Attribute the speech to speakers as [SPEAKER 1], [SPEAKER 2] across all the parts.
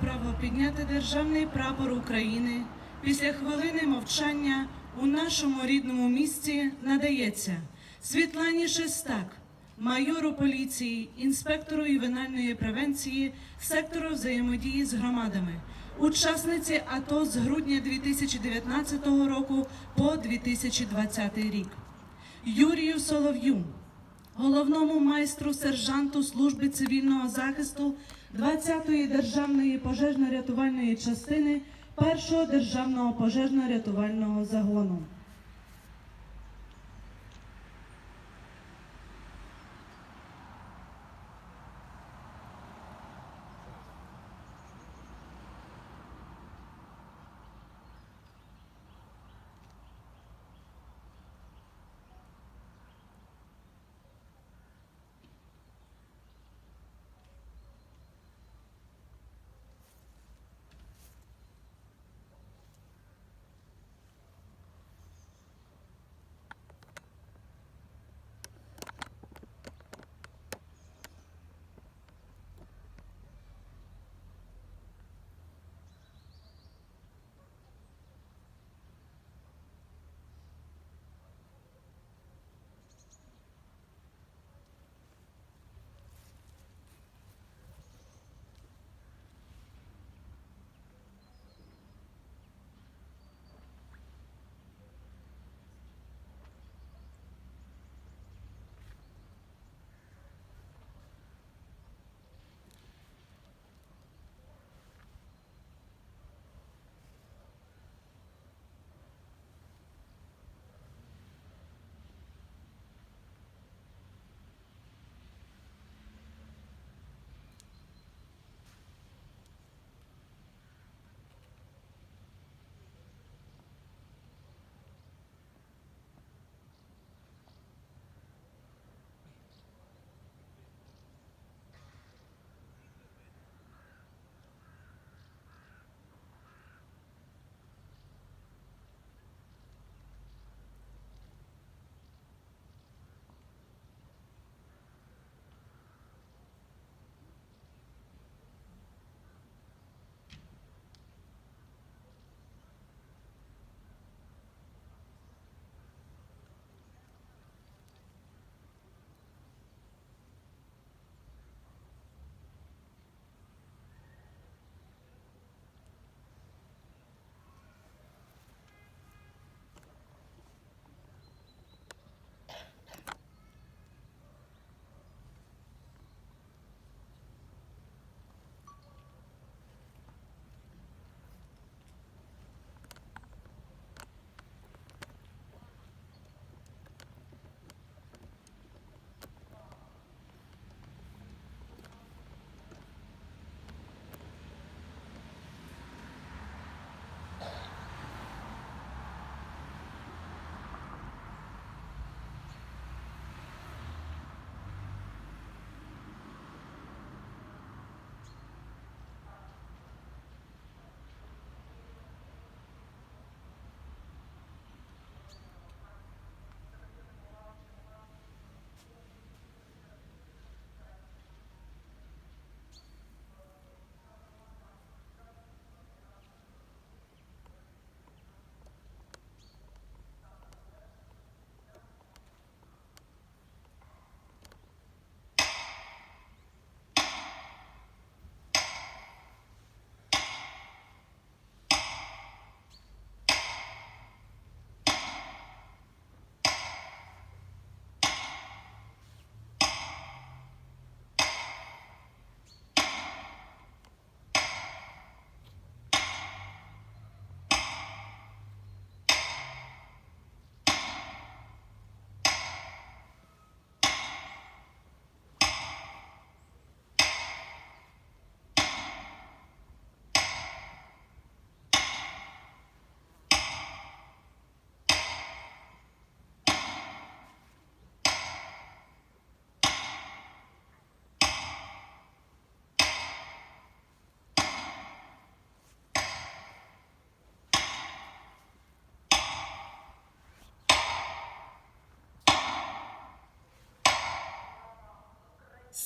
[SPEAKER 1] право підняти державний прапор України після хвилини мовчання у нашому рідному місті надається Світлані Шестак, майору поліції, інспектору ювенальної превенції сектору взаємодії з громадами, учасниці АТО з грудня 2019 року по 2020 рік. Юрію Солов'ю, головному майстру сержанту служби цивільного захисту 20-ї державної пожежно-рятувальної частини 1-го державного пожежно-рятувального загону.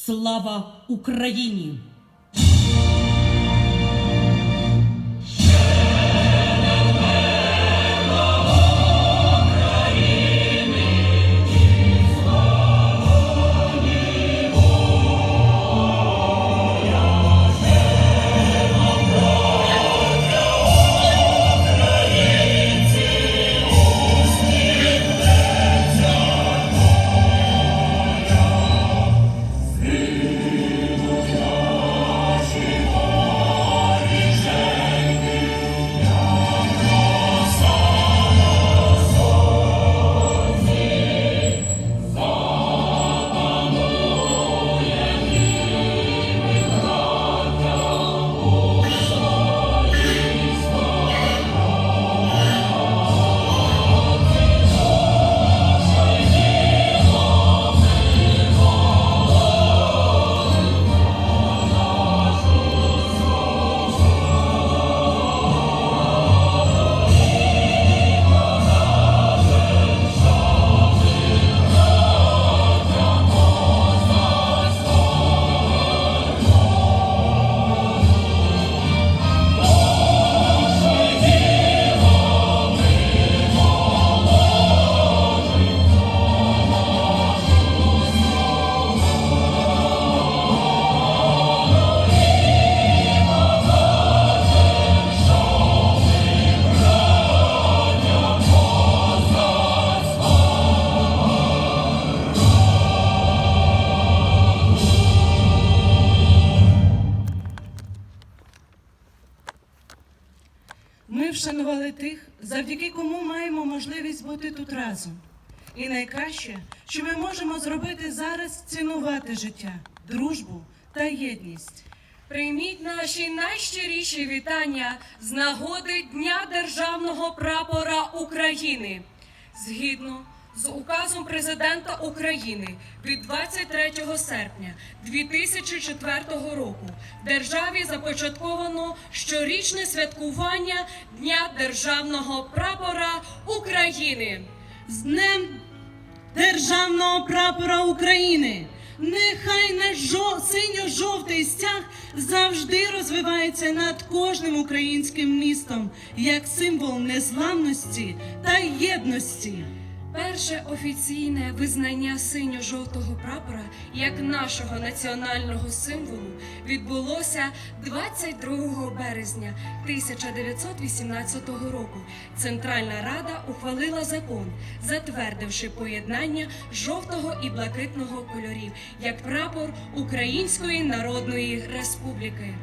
[SPEAKER 2] Слава Україні!
[SPEAKER 1] Найкраще, що ми можемо зробити зараз, цінувати життя, дружбу та єдність.
[SPEAKER 2] Прийміть наші найщиріші вітання з нагоди Дня Державного прапора України. Згідно з указом президента України від 23 серпня 2004 року в державі започатковано щорічне святкування Дня Державного прапора України.
[SPEAKER 1] З Днем Державного прапора України! Нехай наш жо... синьо-жовтий стяг завжди розвивається над кожним українським містом як символ незламності та єдності.
[SPEAKER 2] Перше офіційне визнання синьо-жовтого прапора як нашого національного символу відбулося 22 березня 1918 року. Центральна Рада ухвалила закон, затвердивши поєднання жовтого і блакитного кольорів як прапор Української Народної Республіки.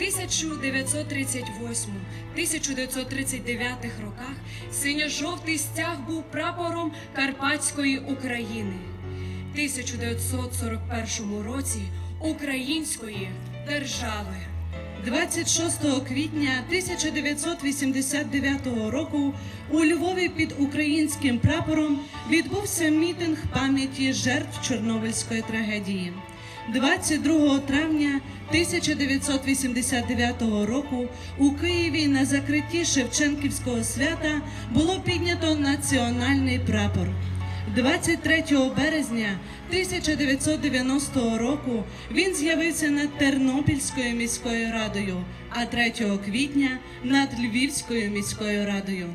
[SPEAKER 2] В 1938-1939 роках синьо-жовтий стяг був прапором Карпатської України. В 1941 році Української держави.
[SPEAKER 1] 26 квітня 1989 року у Львові під українським прапором відбувся мітинг пам'яті жертв Чорнобильської трагедії. 22 травня 1989 року у Києві на закритті Шевченківського свята було піднято національний прапор. 23 березня 1990 року він з'явився над Тернопільською міською радою, а 3 квітня над Львівською міською радою.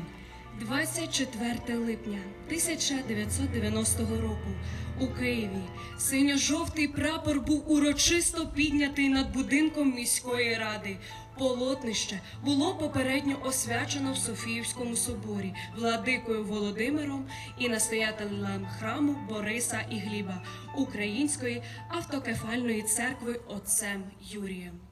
[SPEAKER 2] 24 липня 1990 року у Києві синьо-жовтий прапор був урочисто піднятий над будинком міської ради. Полотнище було попередньо освячено в Софіївському соборі владикою Володимиром і настоятелем храму Бориса і Гліба Української автокефальної церкви отцем Юрієм.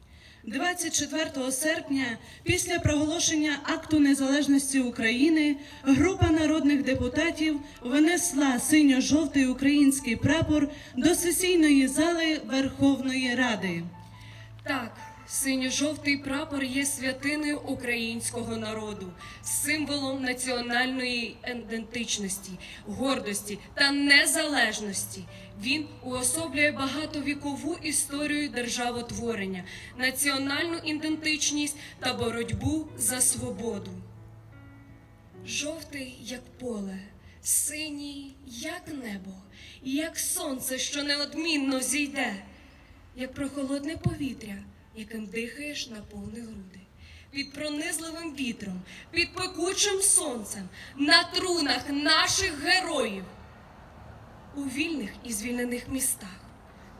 [SPEAKER 1] 24 серпня, після проголошення акту незалежності України, група народних депутатів винесла синьо-жовтий український прапор до сесійної зали Верховної Ради.
[SPEAKER 2] Так, синьо-жовтий прапор є святиною українського народу, символом національної ідентичності, гордості та незалежності. Він уособлює багатовікову історію державотворення, національну ідентичність та боротьбу за свободу. Жовтий, як поле, синій, як небо, як сонце, що неодмінно зійде, як прохолодне повітря, яким дихаєш на повні груди. Під пронизливим вітром, під пекучим сонцем, на трунах наших героїв, у вільних і звільнених містах,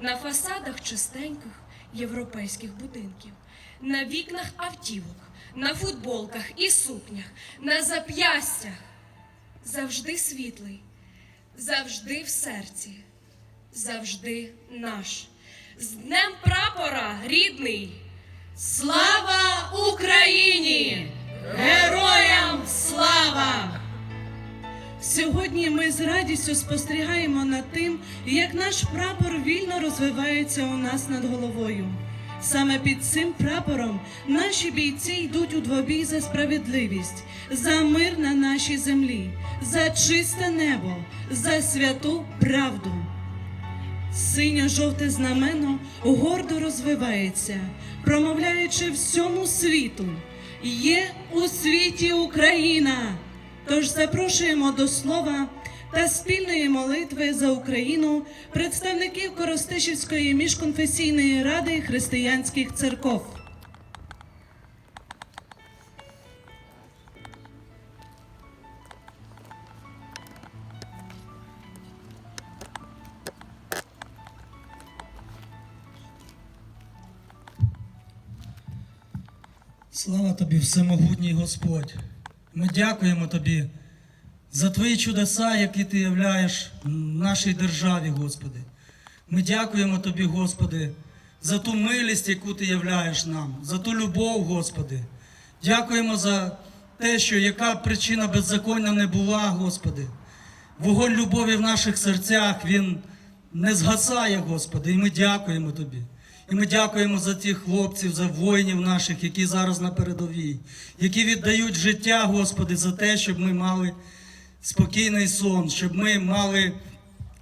[SPEAKER 2] на фасадах чистеньких європейських будинків, на вікнах автівок, на футболках і сукнях, на зап'ястях. Завжди світлий, завжди в серці, завжди наш. З Днем прапора, рідний! Слава Україні! Героям слава!
[SPEAKER 1] Сьогодні ми з радістю спостерігаємо над тим, як наш прапор вільно розвивається у нас над головою. Саме під цим прапором наші бійці йдуть у двобій за справедливість, за мир на нашій землі, за чисте небо, за святу правду. Синьо-жовте знамено гордо розвивається, промовляючи всьому світу. Є у світі Україна. Тож запрошуємо до слова та спільної молитви за Україну представників Коростишівської міжконфесійної ради християнських церков.
[SPEAKER 3] Тобі, всемогутній Господь. Ми дякуємо тобі за твої чудеса, які ти являєш нашій державі, Господи. Ми дякуємо тобі, Господи, за ту милість, яку ти являєш нам, за ту любов, Господи. Дякуємо за те, що яка причина беззаконня не була, Господи. Вогонь любові в наших серцях, він не згасає, Господи, і ми дякуємо Тобі. І ми дякуємо за тих хлопців, за воїнів наших, які зараз на передовій, які віддають життя, Господи, за те, щоб ми мали спокійний сон, щоб ми мали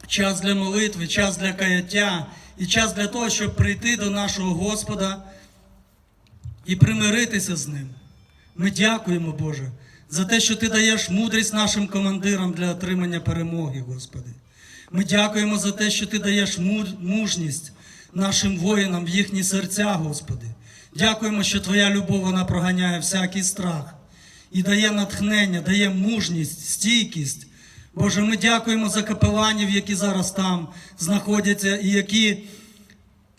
[SPEAKER 3] час для молитви, час для каяття і час для того, щоб прийти до нашого Господа і примиритися з ним. Ми дякуємо, Боже, за те, що Ти даєш мудрість нашим командирам для отримання перемоги, Господи. Ми дякуємо за те, що Ти даєш мужність нашим воїнам в їхні серця, Господи. Дякуємо, що Твоя любов вона проганяє всякий страх і дає натхнення, дає мужність, стійкість. Боже, ми дякуємо за капеланів, які зараз там знаходяться і які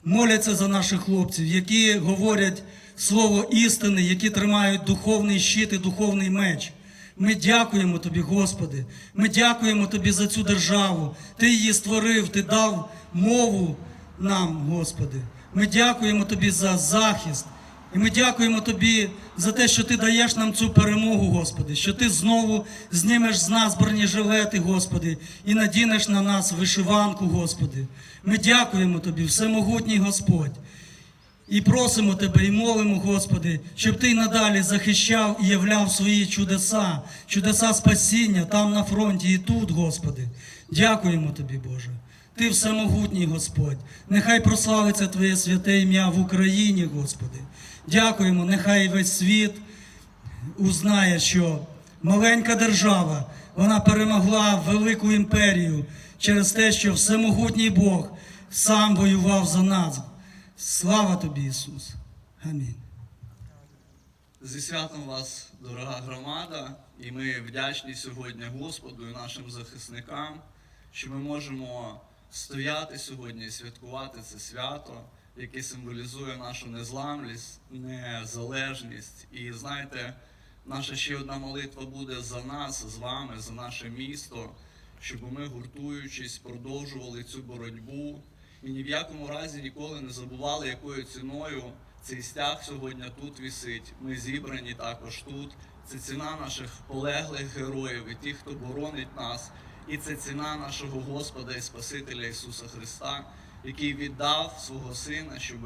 [SPEAKER 3] моляться за наших хлопців, які говорять слово істини, які тримають духовний щит і духовний меч. Ми дякуємо Тобі, Господи. Ми дякуємо Тобі за цю державу. Ти її створив, Ти дав мову нам, Господи. Ми дякуємо Тобі за захист. І ми дякуємо Тобі за те, що Ти даєш нам цю перемогу, Господи, що Ти знову знімеш з нас бронежилети, Господи, і надінеш на нас вишиванку, Господи. Ми дякуємо Тобі, всемогутній Господь. І просимо Тебе, і молимо, Господи, щоб Ти надалі захищав і являв свої чудеса, чудеса спасіння там на фронті і тут, Господи. Дякуємо Тобі, Боже. Ти всемогутній Господь. Нехай прославиться Твоє святе ім'я в Україні, Господи. Дякуємо, нехай весь світ узнає, що маленька держава вона перемогла велику імперію через те, що всемогутній Бог сам воював за нас. Слава тобі, Ісус. Амінь.
[SPEAKER 4] Зі святом вас, дорога громада, і ми вдячні сьогодні Господу і нашим захисникам, що ми можемо стояти сьогодні і святкувати це свято, яке символізує нашу незламність, незалежність. І знаєте, наша ще одна молитва буде за нас, з вами, за наше місто, щоб ми, гуртуючись, продовжували цю боротьбу і ні в якому разі ніколи не забували, якою ціною цей стяг сьогодні тут вісить. Ми зібрані також тут. Це ціна наших полеглих героїв і тих, хто боронить нас. І це ціна нашого Господа і Спасителя Ісуса Христа, який віддав свого Сина, щоб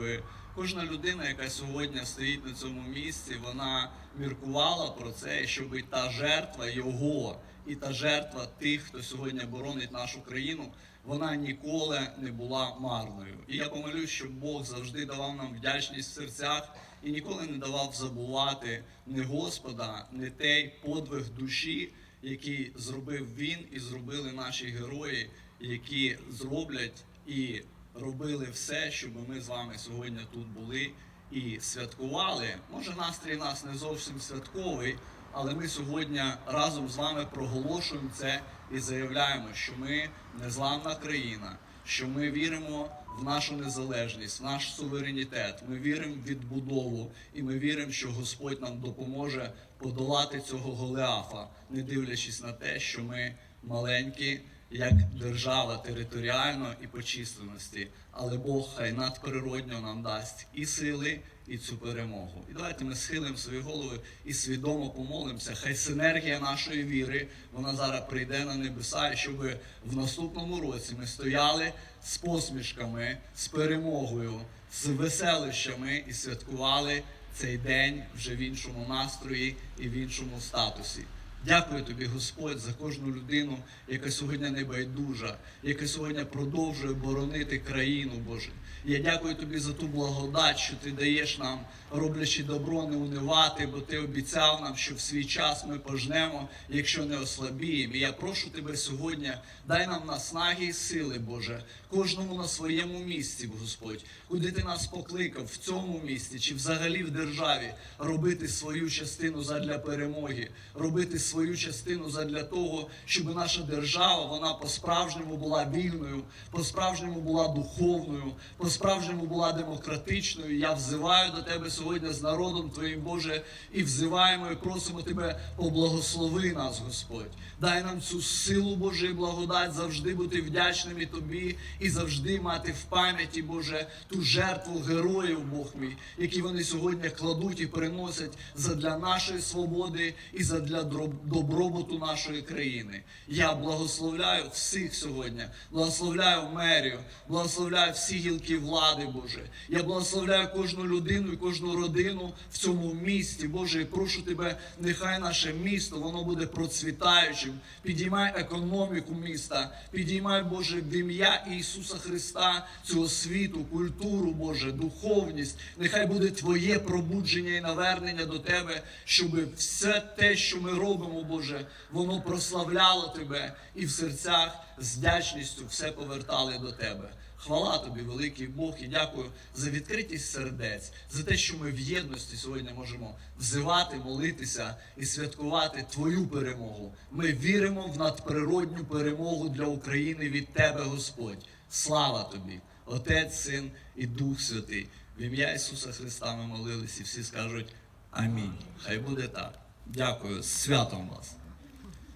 [SPEAKER 4] кожна людина, яка сьогодні стоїть на цьому місці, вона міркувала про це, щоб і та жертва Його, і та жертва тих, хто сьогодні боронить нашу країну, вона ніколи не була марною. І я помолюсь, щоб Бог завжди давав нам вдячність в серцях і ніколи не давав забувати не Господа, не той подвиг душі, який зробив він і зробили наші герої, які зроблять і робили все, щоб ми з вами сьогодні тут були і святкували. Може, настрій нас не зовсім святковий, але ми сьогодні разом з вами проголошуємо це і заявляємо, що ми незламна країна, що ми віримо нашу незалежність, в наш суверенітет. Ми віримо в відбудову, і ми віримо, що Господь нам допоможе подолати цього Голеафа, не дивлячись на те, що ми маленькі. Як держава територіально і по численності, але Бог хай надприродньо нам дасть і сили, і цю перемогу. І давайте ми схилимо свої голови і свідомо помолимося. Хай синергія нашої віри вона зараз прийде на небеса, і щоб в наступному році ми стояли з посмішками, з перемогою, з веселищами і святкували цей день вже в іншому настрої і в іншому статусі. Дякую тобі, Господь, за кожну людину, яка сьогодні не байдужа, яка сьогодні продовжує боронити країну, Боже. Я дякую тобі за ту благодать, що ти даєш нам, роблячи добро, не унивати, бо ти обіцяв нам, що в свій час ми пожнемо, якщо не ослабіємо. І я прошу тебе сьогодні, дай нам наснаги і сили, Боже, кожному на своєму місці, Господь, куди ти нас покликав в цьому місті чи взагалі в державі, робити свою частину задля перемоги, робити свою. частину задля того, щоб наша держава вона по-справжньому була вільною, по-справжньому була духовною, по-справжньому була демократичною. Я взиваю до тебе сьогодні з народом Твоїм, Боже, і взиваємо і просимо Тебе, поблагослови нас, Господь. Дай нам цю силу, Боже, і благодать завжди бути вдячними Тобі і завжди мати в пам'яті, Боже, ту жертву героїв, Бог мій, які вони сьогодні кладуть і переносять задля нашої свободи і задля добробуту нашої країни. Я благословляю всіх сьогодні, благословляю мерію, благословляю всі гілки влади, Боже. Я благословляю кожну людину і кожну родину в цьому місті, Боже, і прошу тебе, нехай наше місто воно буде процвітаючим. Підіймай економіку міста, підіймай, Боже, в ім'я Ісуса Христа цього світу, культуру, Боже, духовність. Нехай буде Твоє пробудження і навернення до Тебе, щоб все те, що ми робимо, Боже, воно прославляло Тебе і в серцях з вдячністю все повертали до Тебе. Хвала тобі, великий Бог, і дякую за відкритість сердець, за те, що ми в єдності сьогодні можемо взивати, молитися і святкувати Твою перемогу. Ми віримо в надприродню перемогу для України від Тебе, Господь. Слава тобі, Отець, Син і Дух Святий. В ім'я Ісуса Христа ми молились, і всі скажуть Амінь. Хай буде так. Дякую, святом вас.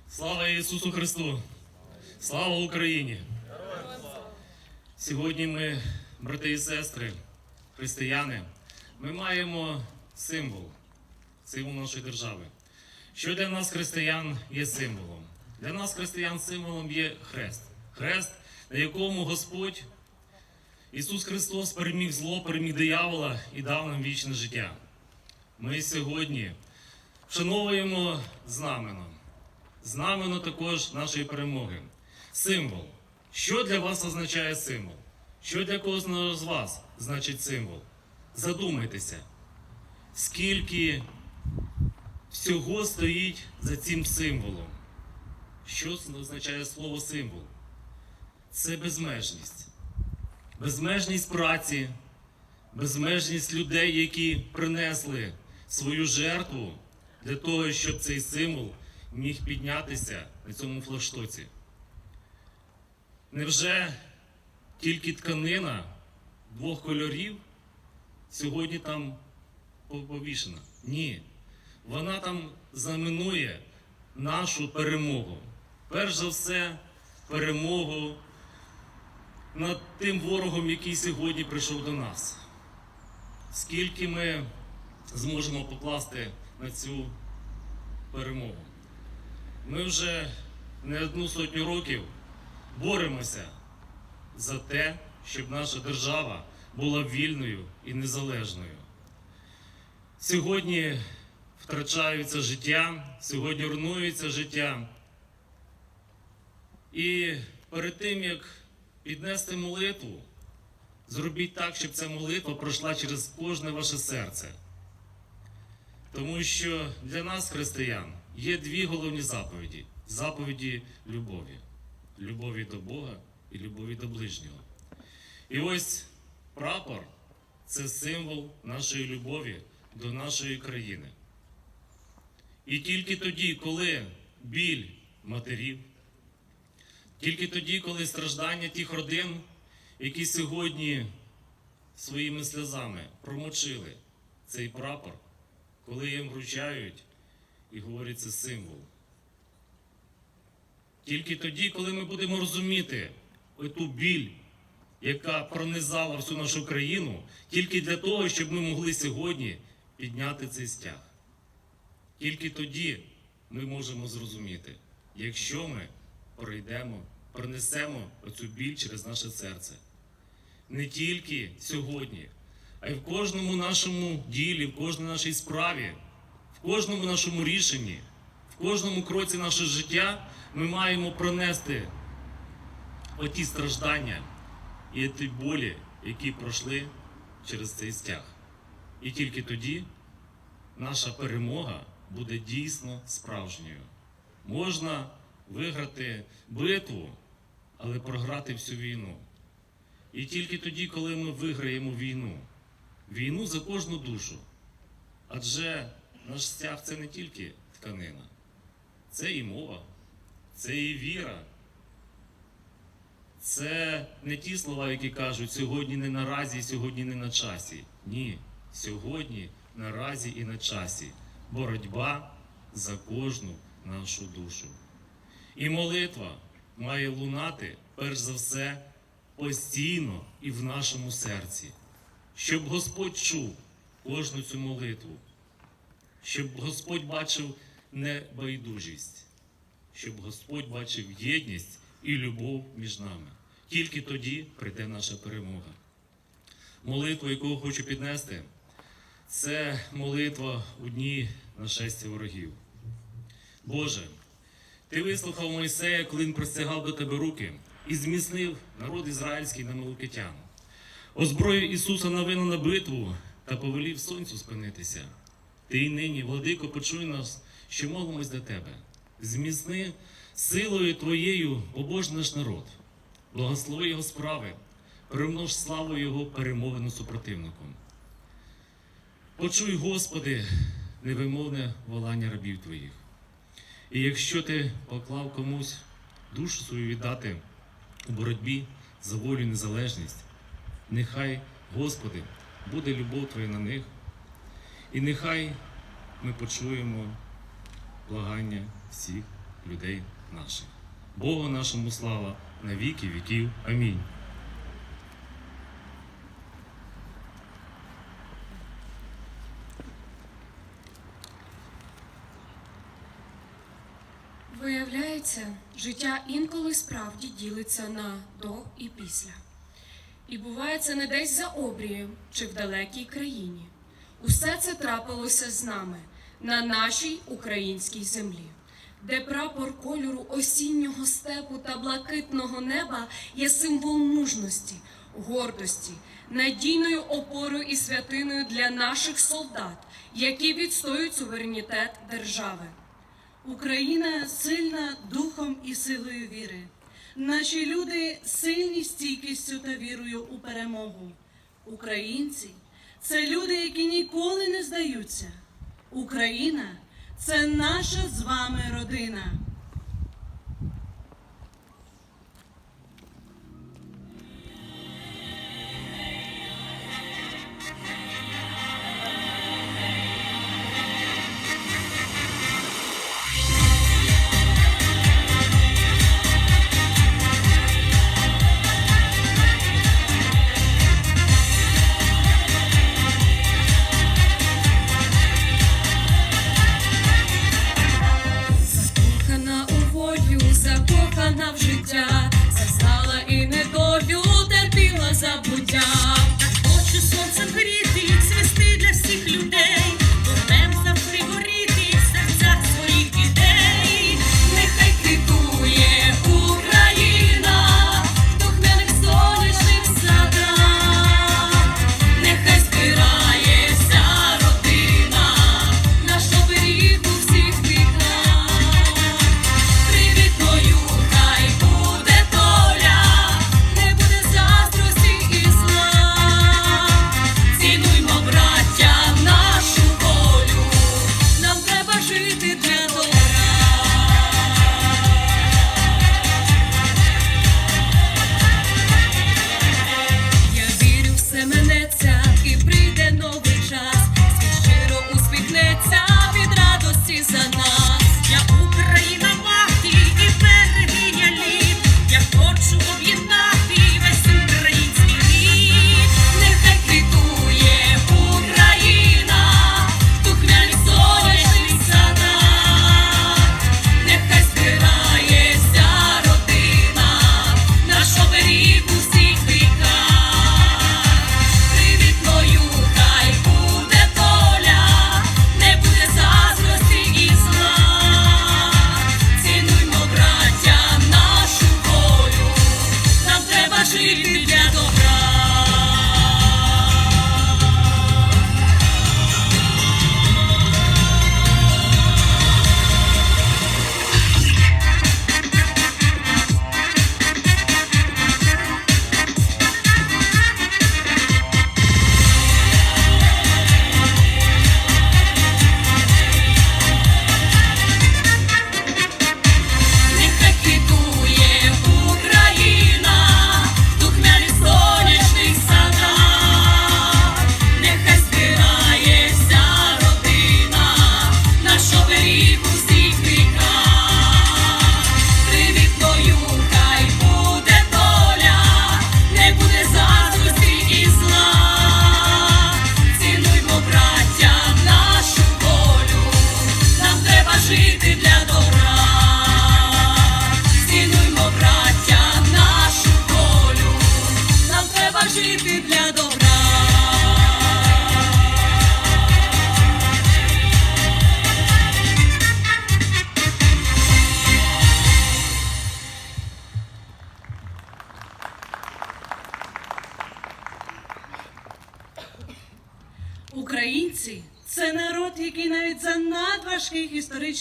[SPEAKER 5] Слава Ісусу Христу! Слава Україні! Сьогодні ми, брати і сестри, християни, ми маємо символ, символ нашої держави. Що для нас, християн, є символом? Для нас, християн, символом є хрест. Хрест, на якому Господь Ісус Христос переміг зло, переміг диявола і дав нам вічне життя. Ми сьогодні вшановуємо знамено. Знамено також нашої перемоги. Символ. Що для вас означає символ? Що для кожного з вас значить символ? Задумайтеся, скільки всього стоїть за цим символом. Що означає слово символ? Це безмежність. Безмежність праці, безмежність людей, які принесли свою жертву для того, щоб цей символ міг піднятися на цьому флагштоці. Невже тільки тканина двох кольорів сьогодні там повішена? Ні. Вона там знаменує нашу перемогу. Перш за все, перемогу над тим ворогом, який сьогодні прийшов до нас. Скільки ми зможемо покласти на цю перемогу? Ми вже не одну сотню років боремося за те, щоб наша держава була вільною і незалежною. Сьогодні втрачаються життя, сьогодні руйнується життя. І перед тим, як піднести молитву, зробіть так, щоб ця молитва пройшла через кожне ваше серце. Тому що для нас, християн, є дві головні заповіді: заповіді любові, любові до Бога і любові до ближнього. І ось прапор це символ нашої любові до нашої країни. І тільки тоді, коли біль матерів, тільки тоді, коли страждання тих родин, які сьогодні своїми сльозами промочили цей прапор, коли їм вручають і говорять це символ. Тільки тоді, коли ми будемо розуміти оту біль, яка пронизала всю нашу країну, тільки для того, щоб ми могли сьогодні підняти цей стяг. Тільки тоді ми можемо зрозуміти, якщо ми пройдемо, пронесемо оцю біль через наше серце. Не тільки сьогодні, а й в кожному нашому ділі, в кожній нашій справі, в кожному нашому рішенні, в кожному кроці нашого життя ми маємо пронести оті страждання і ті болі, які пройшли через цей стяг. І тільки тоді наша перемога буде дійсно справжньою. Можна виграти битву, але програти всю війну. І тільки тоді, коли ми виграємо війну, війну за кожну душу. Адже наш стяг це не тільки тканина, це і мова, це і віра. Це не ті слова, які кажуть сьогодні не наразі, сьогодні не на часі. Ні, сьогодні наразі і на часі. Боротьба за кожну нашу душу. І молитва має лунати, перш за все, постійно і в нашому серці, щоб Господь чув кожну цю молитву, щоб Господь бачив не байдужість, щоб Господь бачив єдність і любов між нами. Тільки тоді прийде наша перемога. Молитва, яку хочу піднести, це молитва у дні нашестя ворогів. Боже, ти вислухав Мойсея, коли він простягав до тебе руки і зміцнив народ ізраїльський на Мелокитян. Озброїв Ісуса на вину на битву та повелів сонцю спинитися. Ти й нині, владико, почуй нас, що молимось до тебе. Зміцни силою Твоєю побожний наш народ, благослови його справи, примнож славу Його перемовину супротивником. Почуй, Господи, невимовне волання рабів Твоїх. І якщо ти поклав комусь душу свою віддати у боротьбі за волю і незалежність, нехай, Господи, буде любов Твоя на них, і нехай ми почуємо благання всіх людей наших. Богу нашому слава на віки віків. Амінь.
[SPEAKER 2] Виявляється, життя інколи справді ділиться на до і після. І буває це не десь за обрієм чи в далекій країні. Усе це трапилося з нами на нашій українській землі, де прапор кольору осіннього степу та блакитного неба є символ мужності, гордості, надійною опорою і святиною для наших солдат, які відстоюють суверенітет держави.
[SPEAKER 1] Україна сильна духом і силою віри. Наші люди сильні стійкістю та вірою у перемогу. Українці це люди, які ніколи не здаються. Україна це наша з вами родина.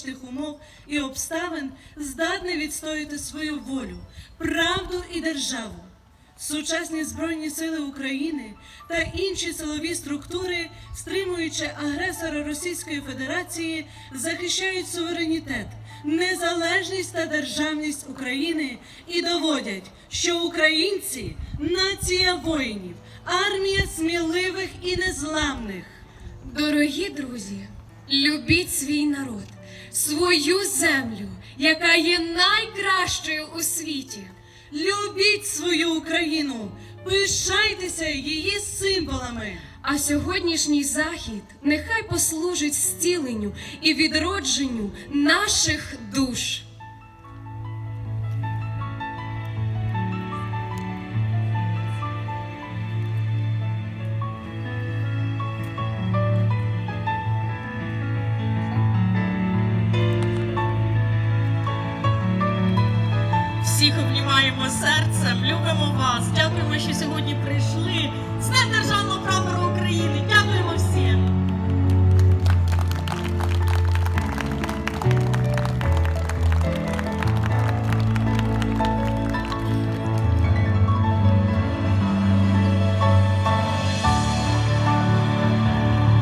[SPEAKER 1] Надважких умов і обставин здатний відстояти свою волю, правду і державу. Сучасні Збройні Сили України та інші силові структури, стримуючи агресора Російської Федерації, захищають суверенітет, незалежність та державність України і доводять, що українці нація воїнів, армія сміливих і незламних.
[SPEAKER 2] Дорогі друзі, любіть свій народ, свою землю, яка є найкращою у світі.
[SPEAKER 1] Любіть свою Україну, пишайтеся її символами.
[SPEAKER 2] А сьогоднішній захід нехай послужить зціленню і відродженню наших душ.